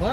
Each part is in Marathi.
हो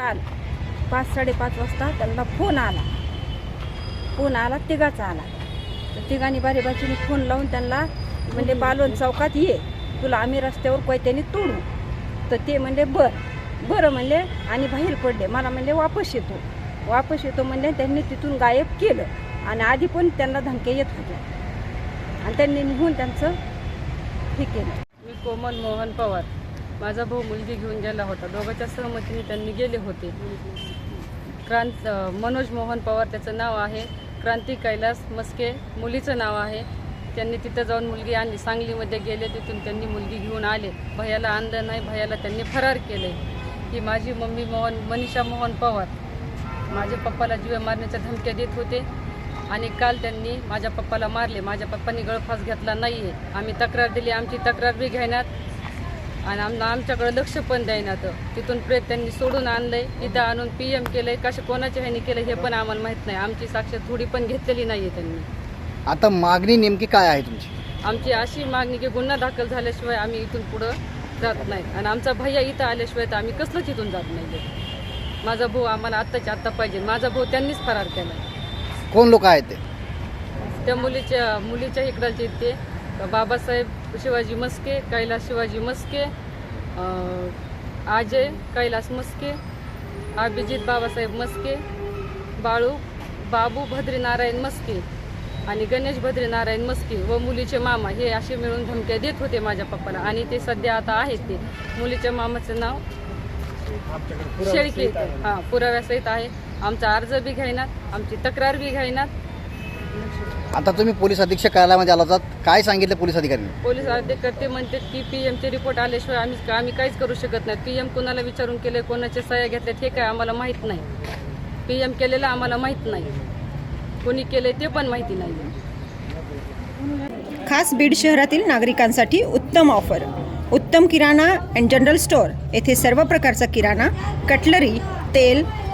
काल पाच साडेपाच वाजता त्यांना फोन आला. फोन आला तिघाचा आला. तर तिघांनी बारी बाजूने फोन लावून त्यांना म्हणजे बालोन चौकात ये तुला आम्ही रस्त्यावर कोयत्याने तोडू. तर ते म्हणले बर. बरं म्हणले आणि बाहेर पडले. मला म्हणले वापस येतो. वापस येतो म्हणले त्यांनी तिथून गायब केलं. आणि आधी पण त्यांना धमक्या येत होत्या. आणि त्यांनी निघून त्यांचं हे केलं. मी कोमल मोहन पवार. माझा भाऊ मुलगी घेऊन गेला होता. दोघांच्या सहमतीने त्यांनी गेले होते. क्रांत मनोज मोहन पवार त्याचं नाव आहे. क्रांती कैलास मस्के मुलीचं नाव आहे. त्यांनी तिथं जाऊन मुलगी आणली. सांगलीमध्ये गेले तिथून त्यांनी मुलगी घेऊन आले. भयाला आणलं नाही भयाला त्यांनी फरार केले की माझी मम्मी मोहन मनीषा मोहन पवार. माझ्या पप्पाला जीव मारण्याच्या धमक्या देत होते आणि काल त्यांनी माझ्या पप्पाला मारले. माझ्या पप्पांनी गळफास घेतला नाही आहे आम्ही तक्रार दिली. आमची तक्रार बी घेण्यात आणि आम आमच्याकडे लक्ष पण द्यायनात तिथून प्रेत त्यांनी सोडून आणलंय. इथं आणून पी एम केलंय. कशा कोणाच्या ह्याने केलं हे पण आम्हाला माहीत नाही. आमची साक्ष थोडी पण घेतलेली नाही आहे त्यांनी. आता मागणी नेमकी काय आहे तुमची? आमची अशी मागणी की गुन्हा दाखल झाल्याशिवाय आम्ही इथून पुढं जात नाही. आणि आमचा भैया इथं आल्याशिवाय तर आम्ही कसलंच इथून जात नाही. माझा भाऊ आम्हाला आत्ताच्या आत्ता पाहिजे. माझा भाऊ त्यांनीच फरार केला कोण लोक आहेत ते? त्या मुलीच्या मुलीच्या इकडचे ते. बाबासाहेब शिवाजी मस्के कैलास शिवाजी मस्के अजय कैलास मस्के अभिजित बाबासाहेब मस्के बाळू बाबू भद्रीनारायण मस्के आणि गणेश भद्रीनारायण मस्के व मुलीचे मामा हे असे मिळून धमक्या देत होते माझ्या पप्पाला आणि ते सध्या आता आहेत ते. मुलीच्या मामाचं नाव शेळके हां पुराव्यासहित आहे. आमचा अर्ज बी घ्यायनात आमची तक्रार बी घेईनात आता तुम्ही पोलीस अधीक्षक कार्यालयामध्ये आला होतात काय सांगितलं पोलीस अधिकाऱ्यांनी? पोलीस अधिकारी म्हणतात की पी एमचे रिपोर्ट आल्याशिवाय आम्ही आम्ही काहीच करू शकत नाही. पी एम कोणाला विचारून केलं कोणाच्या सह्या घेतल्यात हे काय आम्हाला माहीत नाही. पी एम केलेलं आम्हाला माहीत नाही. कोणी केलंय ते पण माहिती नाही. खास बीड शहरातील नागरिकांसाठी उत्तम ऑफर उत्तम किराणा अँड जनरल स्टोअर येथे सर्व प्रकारचा किराणा कटलरी तेल